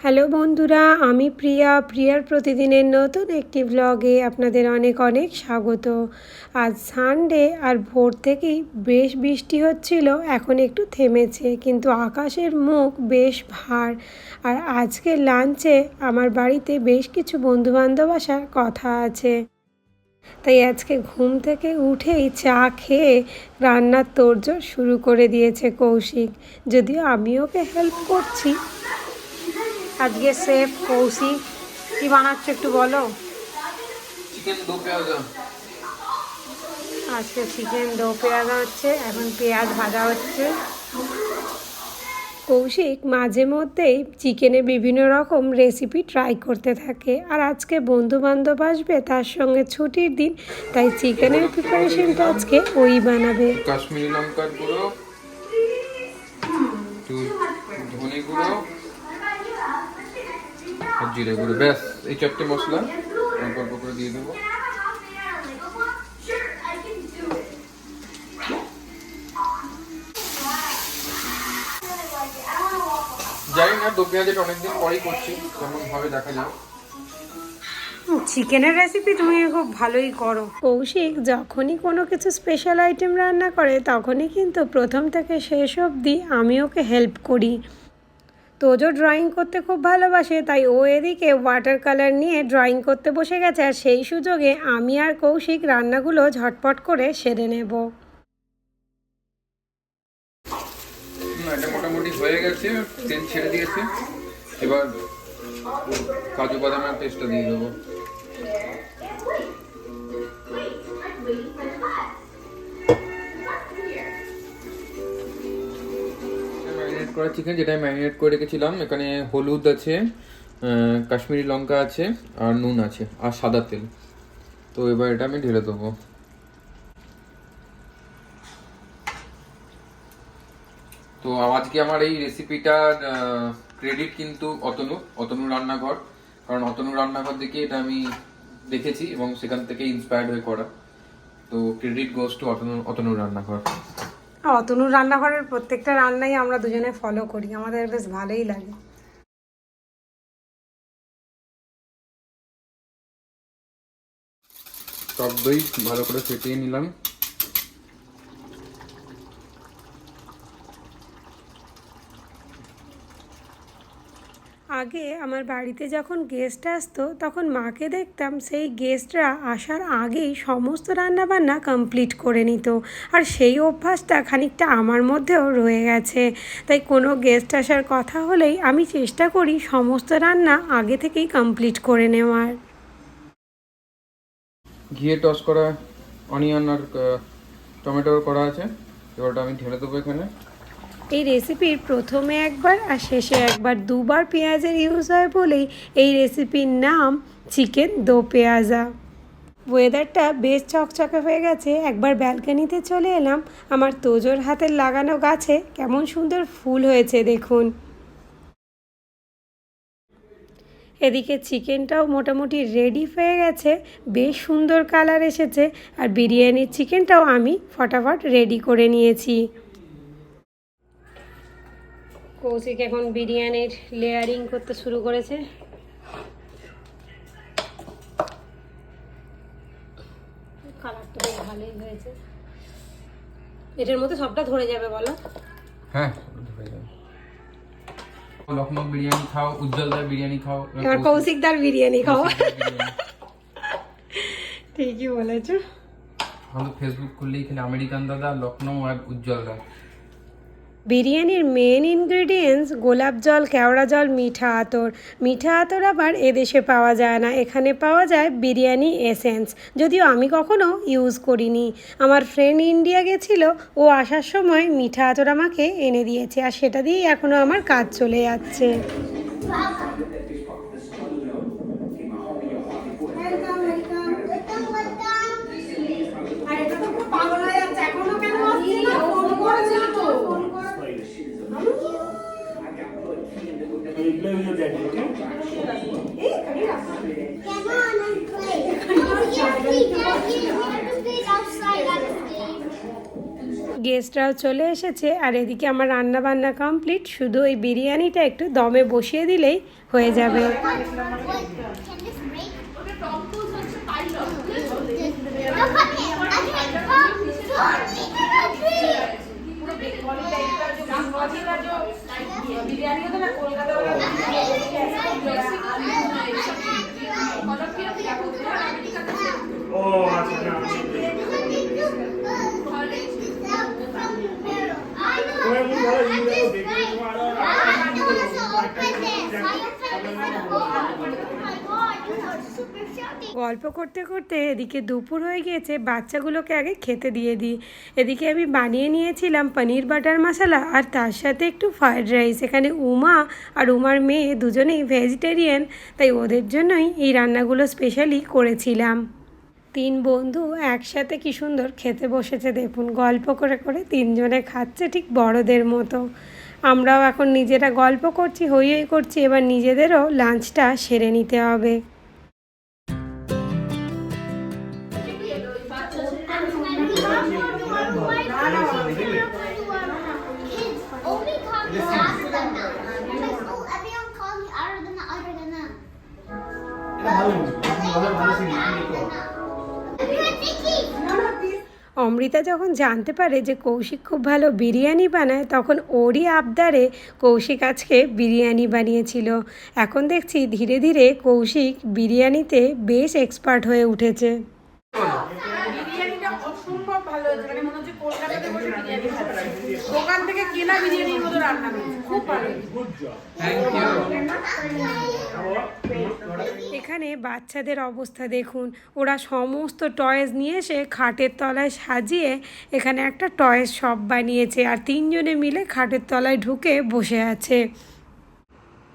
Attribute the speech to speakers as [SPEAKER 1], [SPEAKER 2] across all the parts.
[SPEAKER 1] Hello বন্ধুরা, আমি প্রিয়া। প্রিয়ার প্রতিদিনের নতুন একটি ব্লগে আপনাদের অনেক অনেক স্বাগত। আজ সানডে আর ভোর থেকেই বেশ বৃষ্টি হচ্ছিল, এখন একটু থেমেছে, কিন্তু আকাশের মুখ বেশ ভার। আর আজকে লাঞ্চে আমার বাড়িতে বেশ কিছু বন্ধুবান্ধব আসার কথা আছে। তাই আজকে ঘুম থেকে উঠেই চা খেয়ে রান্নার তোড়জোড় শুরু করে দিয়েছে কৌশিক। যদিও আমি ওকে হেল্প করছি আজকে শেফ কৌশি। কি বানাচ্ছ একটু বলো?
[SPEAKER 2] চিকেন
[SPEAKER 1] আজকে চিকেন দো পেঁয়াজা হচ্ছে এখন পেঁয়াজ ভাজা হচ্ছে। কৌশিক মাঝে মধ্যেই চিকেনের বিভিন্ন রকম রেসিপি ট্রাই করতে থাকে। আর আজকে বন্ধু বান্ধব আসবে তার সঙ্গে ছুটির দিন তাই চিকেনের প্রিপারেশনটা আজকে ওই বানাবে।
[SPEAKER 2] কাশ্মীরি লঙ্কার গুঁড়ো ধনে গুঁড়ো জিরে গুঁড়ো। ব্যাস এই চারটে মশলা অল্প অল্প করে দিয়ে দেবো। জানি না দো পেঁয়াজটা অনেকদিন পরেই করছি কেমন ভাবে দেখা যাক
[SPEAKER 1] চিকেনের রেসিপি তুমি খুব ভালোই করো। কৌশিক যখনই কোনো কিছু স্পেশাল আইটেম রান্না করে তখনই কিন্তু প্রথম থেকে শেষ অবধি আমি ওকে হেল্প করি। তোজো ড্রয়িং করতে খুব ভালোবাসে, তাই ও এদিকে ওয়াটার কালার নিয়ে ড্রয়িং করতে বসে গেছে আর সেই সুযোগে আমি আর কৌশিক রান্নাগুলো ঝটপট করে সেরে নেব।
[SPEAKER 2] মোটামুটি হয়ে গেছে, তেল ছেড়ে দিয়েছে। এবার কাজু বাদামের পেস্টটা দিয়ে দেবো। করা চিকেন যেটা আমি ম্যারিনেট করে রেখেছিলাম, এখানে হলুদ আছে কাশ্মীরি লঙ্কা আছে আর নুন আছে আর সাদা তেল। তো এবার এটা আমি ঢেলে দেবো। তো আজকে আমার এই রেসিপিটার ক্রেডিট কিন্তু অতনু অতনু রান্নাঘর। কারণ অতনু রান্নাঘর দেখে এটা আমি দেখেছি এবং সেখান থেকে ইন্সপায়ার্ড হয়ে করা। তো credit goes to Atanu Atanu রান্নাঘর।
[SPEAKER 1] অতনুর রান্নাঘরের প্রত্যেকটা রান্নাই আমরা দুজনে ফলো করি। আমাদের বেশ ভালোই লাগে।
[SPEAKER 2] টক দই ভালো করে ফেটিয়ে নিলাম।
[SPEAKER 1] আগে আমার বাড়িতে যখন গেস্ট আসতো, তখন মাকে দেখতাম সেই গেস্টরা আসার আগেই সমস্ত রান্নাবান্না কমপ্লিট করে নিত। আর সেই অভ্যাসটা খানিকটা আমার মধ্যেও রয়ে গেছে। তাই কোনো গেস্ট আসার কথা হলেই আমি চেষ্টা করি সমস্ত রান্না আগে থেকেই কমপ্লিট করে নেওয়ার।
[SPEAKER 2] ঘিয়ে টস করা অনিয়ন আর টমেটোর করা আছে। এবার ওটা আমি ঢেলে দেবো এখানে।
[SPEAKER 1] এই রেসিপির প্রথমে একবার আর শেষে একবার দুবার পেঁয়াজের ইউজ হয় বলেই এই রেসিপির নাম চিকেন দো পেঁয়াজা। ওয়েদারটা বেশ চকচকে হয়ে গেছে। একবার ব্যালকানিতে চলে এলাম। আমার তোজোর হাতের লাগানো গাছে কেমন সুন্দর ফুল হয়েছে দেখুন। এদিকে চিকেনটাও মোটামুটি রেডি হয়ে গেছে। বেশ সুন্দর কালার এসেছে। আর বিরিয়ানির চিকেনটাও আমি ফটাফট রেডি করে নিয়েছি। কৌশিক এখন বিরিয়ানির লেয়ারিং করতে শুরু করেছে। কালারটা বেশ ভালোই হয়েছে। এটার মধ্যে সবটা ধরে যাবে বলো।
[SPEAKER 2] হ্যাঁ লখনৌ বিরিয়ানি খাও উজ্জ্বলদার বিরিয়ানি খাও
[SPEAKER 1] এবার কৌশিকদার বিরিয়ানি খাও। ঠিকই বলেছ।
[SPEAKER 2] আমাদের ফেসবুক খুললেই এখানে আমেরিকান দাদা লখনৌ আর উজ্জ্বল দা
[SPEAKER 1] বিরিয়ানির মেন ইনগ্রিডিয়েন্টস গোলাপ জল, কেওড়া জল, মিঠা আতর। মিঠা আতর আবার এদেশে পাওয়া যায় না। এখানে পাওয়া যায় বিরিয়ানি এসেন্স যদিও আমি কখনো ইউজ করিনি। আমার ফ্রেন্ড ইন্ডিয়া গেছিল, ও আসার সময় মিঠা আতর আমাকে এনে দিয়েছে, আর সেটা দিয়েই এখনও আমার কাজ চলে যাচ্ছে। গেস্টরাও চলে এসেছে, আর এদিকে আমার রান্না বান্না কমপ্লিট। শুধু ওই বিরিয়ানিটা একটু দমে বসিয়ে দিলেই হয়ে যাবে। গল্প করতে করতে এদিকে দুপুর হয়ে গিয়েছে, বাচ্চাগুলোকে আগে খেতে দিয়ে দিই। এদিকে আমি বানিয়ে নিয়েছিলাম পনির বাটার মশলা আর তার সাথে একটু ফ্রায়েড রাইস। এখানে উমা আর উমার মেয়ে দুজনেই ভেজিটেরিয়ান, তাই ওদের জন্যই এই রান্নাগুলো স্পেশালি করেছিলাম। তিন বন্ধু একসাথে কি সুন্দর খেতে বসেছে দেখুন, গল্প করে করে তিনজনে খাচ্ছে ঠিক বড়দের মতো। আমরাও এখন নিজেরা গল্প করছি হই হই করছি, এবার নিজেদেরও লাঞ্চটা সেরে নিতে হবে। অমৃতা যখন জানতে পারে যে কৌশিক খুব ভালো বিরিয়ানি বানায়, তখন ওরই আবদারে কৌশিক আজকে বিরিয়ানি বানিয়েছিল। এখন দেখছি ধীরে ধীরে কৌশিক বিরিয়ানিতে বেশ এক্সপার্ট হয়ে উঠেছে।
[SPEAKER 3] মানে থেকে কেনা বিরিয়ানির মতো রান্না খুব ভালো
[SPEAKER 1] এখানে বাচ্চাদের অবস্থা দেখুন। ওরা সমস্ত টয়েস নিয়ে এসে খাটের তলায় সাজিয়ে এখানে একটা টয়েস শপ বানিয়েছে আর তিনজনে মিলে খাটের তলায় ঢুকে বসে আছে।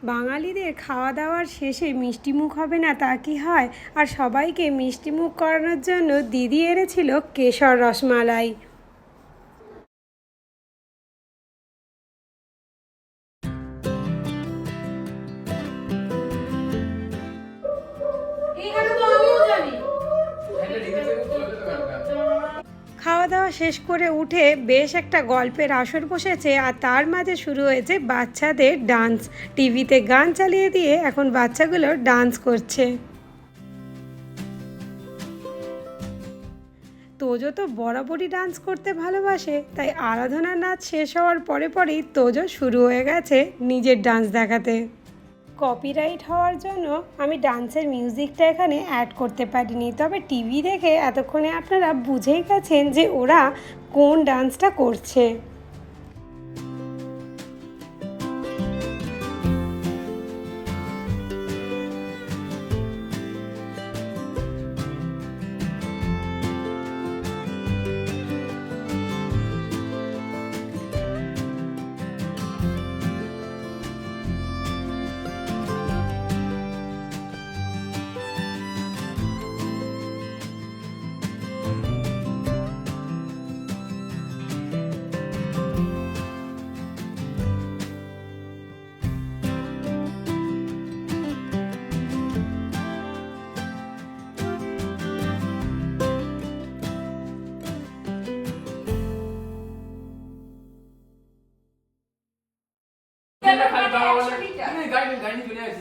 [SPEAKER 1] বাঙালিদের খাওয়া দাওয়ার শেষে মিষ্টি মুখ হবে না তা কি হয়? আর সবাইকে মিষ্টি মুখ করানোর জন্য দিদি এনেছিল কেশর রসমালাই। খাওয়া দাওয়া শেষ করে উঠে বেশ একটা গল্পের আসর বসেছে আর তার মাঝে শুরু হয়েছে বাচ্চাদের ডান্স। টিভিতে গান চালিয়ে দিয়ে এখন বাচ্চাগুলো ডান্স করছে। তোজো তো বরাবরই ডান্স করতে ভালোবাসে, তাই আরাধনার নাচ শেষ হওয়ার পরে পরেই তোজো শুরু হয়ে গেছে নিজের ডান্স দেখাতে। কপিরাইট হওয়ার জন্য আমি ডান্সের মিউজিকটা এখানে অ্যাড করতে পারিনি। তবে টিভি দেখে এতক্ষণে আপনারা বুঝেই গেছেন যে ওরা কোন ডান্সটা করছে।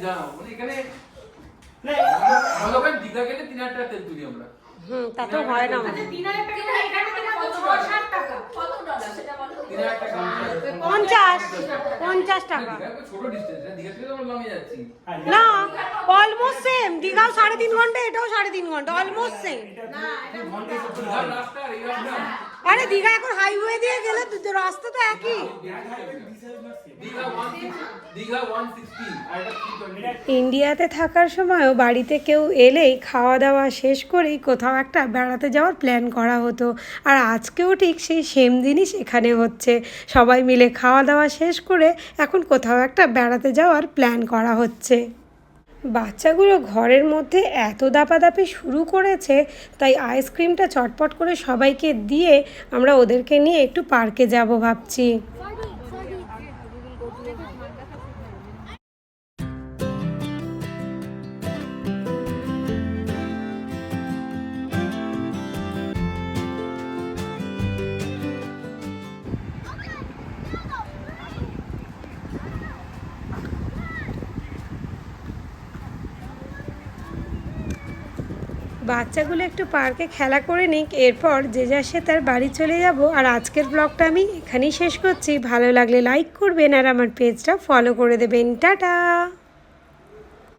[SPEAKER 2] জানো মানে এখানে ভালো করে দীঘা গেলে তিন হাজার টাকা তেল তুলি আমরা।
[SPEAKER 1] হুম তা তো হয় না
[SPEAKER 3] তিন হাজার টাকা করে এখানে থেকে কত ষাট টাকা। কত ডলার? সেটা বলো
[SPEAKER 2] তিন হাজার টাকা
[SPEAKER 1] পঞ্চাশ। পঞ্চাশ টাকা।
[SPEAKER 2] দীঘা তো ছোট ডিস্টেন্স দীঘা থেকে তো আমরা লংয়ে যাচ্ছি।
[SPEAKER 1] না অলমোস্ট সেম দীঘাও সাড়ে তিন ঘণ্টা এটাও সাড়ে তিন ঘণ্টা অলমোস্ট সেম
[SPEAKER 2] আর
[SPEAKER 1] দীঘা এখন হাইওয়ে দিয়ে গেলে রাস্তা তো একই। ইন্ডিয়াতে থাকার সময়ও বাড়িতে কেউ এলেই খাওয়া দাওয়া শেষ করেই কোথাও একটা বেড়াতে যাওয়ার প্ল্যান করা হতো। আর আজকেও ঠিক সেই সেম দিনই সেখানে হচ্ছে। সবাই মিলে খাওয়া দাওয়া শেষ করে এখন কোথাও একটা বেড়াতে যাওয়ার প্ল্যান করা হচ্ছে। বাচ্চাগুলো ঘরের মধ্যে এত দাপাদাপি শুরু করেছে, তাই আইসক্রিমটা চটপট করে সবাইকে দিয়ে আমরা ওদেরকে নিয়ে একটু পার্কে যাব ভাবছি। বাচ্চাগুলো একটু পার্কে খেলা করে নিক, এরপর যে যা সে তার বাড়ি চলে যাব। আর আজকের ব্লগটা আমি এখানেই শেষ করছি। ভালো লাগলে লাইক করবেন আর আমার পেজটা ফলো করে দেবেন। টাটা!